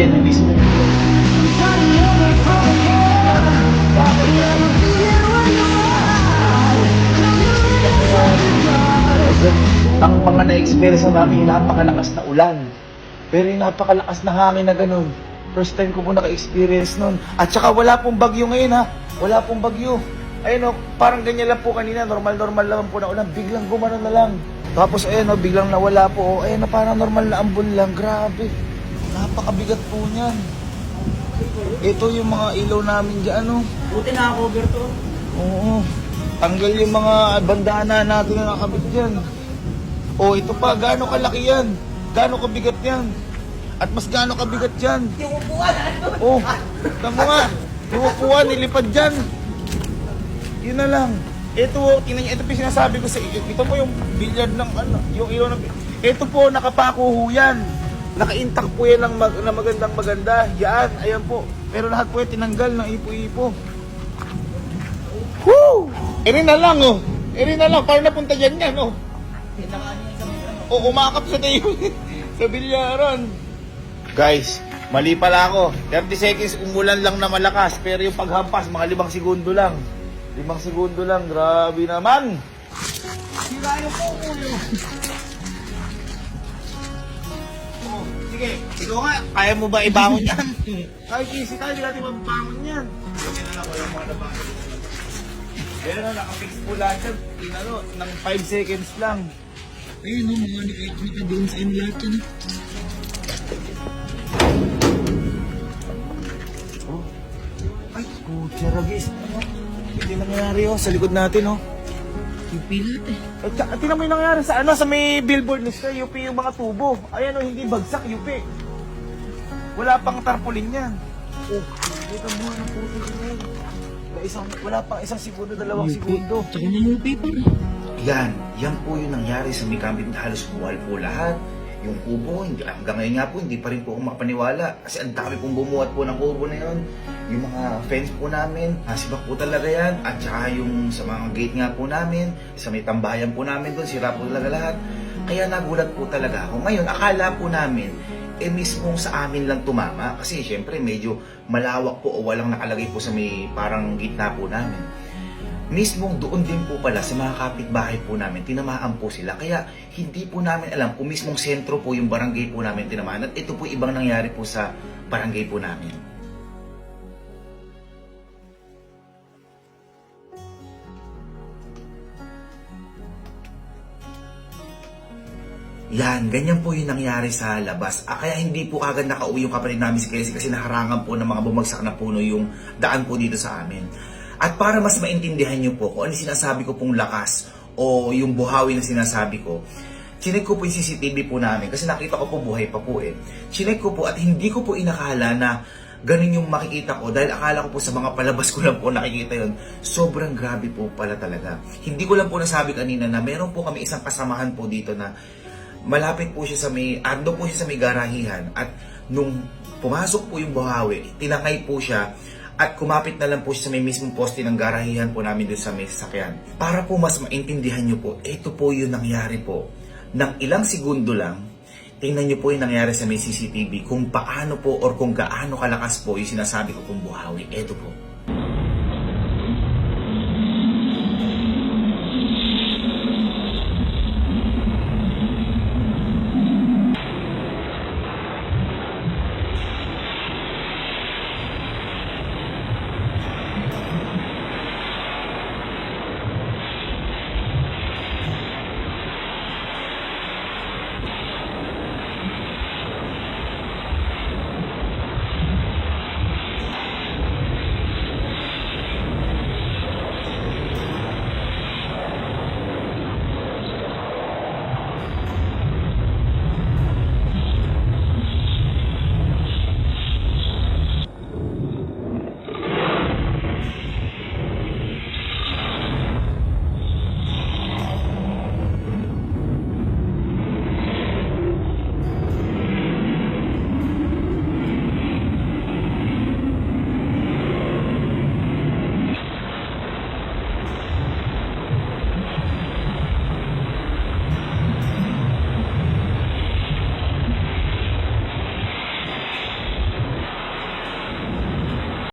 din mismo. Ang mga na-experience na namin, napakalakas na ulan. Pero yung napakalakas na hangin na ganun. First time ko po naka-experience nun. At saka wala pong bagyo ngayon ha. Wala pong bagyo. Ayun o, parang ganyan lang po kanina. Normal-normal lang po na ulan. Biglang gumano na lang. Tapos ayun o, biglang nawala po. O, ayun na parang normal na ambon lang. Grabe. Napakabigat po niyan. Ito yung mga ilaw namin dyan, ano. Buti naka-cover to. Oo. Tanggal yung mga bandana natin na nakabit dyan. O, ito pa, gaano kalaki yan? Gaano kabigat yan? At mas gaano kabigat yan? Yung upuan, ano? Oh, tamo nga. Yung upuan, nilipad dyan. Yun na lang. Ito, niyo, ito po sinasabi ko sa iyo. Ito po yung billiard ng ano, yung ilaw ng... Ito po, nakapako ho yan. Naka-intact po yan ng mag, na magandang maganda. Yan, ayan po. Pero lahat po yan tinanggal ng ipo-ipo. Woo! Eri na lang, oh. Eri na lang, parang napunta dyan yan, oh. O umakap sa tayo sa bilyaran. Guys, mali pala ako. 30 seconds umulan lang na malakas. Pero yung paghampas, mga limang segundo lang. Limang segundo lang. Grabe naman. Sira yung po ulo. Sige, ikaw nga, kaya mo ba ibangon yan? Kahit easy tayo, hindi natin mabangon yan. Sige na lang ko yung mga nabangon. Pero na, nakafix po lahat yan. Inano, ng 5 seconds lang. Ayun o, mga naka doon sa inyo lahat yan. Oh. Ay, scooter agis. Hindi nangyayari oh, sa likod natin oh. Yung pilat eh. At saka, tingnan mo yung nangyayari sa ano, sa may billboard list na UP yung mga tubo. Ayan oh, hindi bagsak UP. Wala pang tarpaulin yan. Oh, ito mo na po yan. Wala, isang, wala pang isang segundo, dalawang segundo. Tsaka na yung paper. Yan, yan po yung nangyari sa may kambing halos buwal po lahat. Yung kubo, hindi, hanggang ngayon nga po, hindi pa rin po ako makapaniwala. Kasi ang dami pong bumuhat po ng kubo na yun. Yung mga fence po namin, nasibak po talaga yan. At saka yung sa mga gate nga po namin, sa may tambayan po namin doon, sira po talaga lahat. Kaya nagulat po talaga ako. Ngayon, akala po namin, eh mismong sa amin lang tumama. Kasi syempre, medyo malawak po o walang nakalagay po sa may parang gitna po namin mismong doon din po pala sa mga kapitbahay po namin, tinamaan po sila. Kaya hindi po namin alam kung mismong sentro po yung barangay po namin tinamaan. At ito po ibang nangyari po sa barangay po namin. Yan, ganyan po yung nangyari sa labas. Ah, kaya hindi po agad nakauwi yung kapatid namin si Casey kasi naharangan po ng mga bumagsak na puno yung daan po dito sa amin. At para mas maintindihan nyo po kung ano sinasabi ko pong lakas o yung buhawi na sinasabi ko, chinek ko po yung CCTV po namin kasi nakita ko po buhay pa po eh. Chinek ko po at hindi ko po inakala na ganun yung makikita ko dahil akala ko po sa mga palabas ko lang po nakikita yon sobrang grabe po pala talaga. Hindi ko lang po nasabi kanina na meron po kami isang kasamahan po dito na malapit po siya sa may, ando po siya sa may garahihan at nung pumasok po yung buhawi, tinangay po siya at kumapit na lang po siya sa may mismong poste ng garahihan po namin doon sa may sasakyan. Para po mas maintindihan nyo po, ito po yung nangyari po. Nang ilang segundo lang, tingnan nyo po yung nangyari sa may CCTV kung paano po or kung gaano kalakas po yung sinasabi ko pong buhawi. Ito po.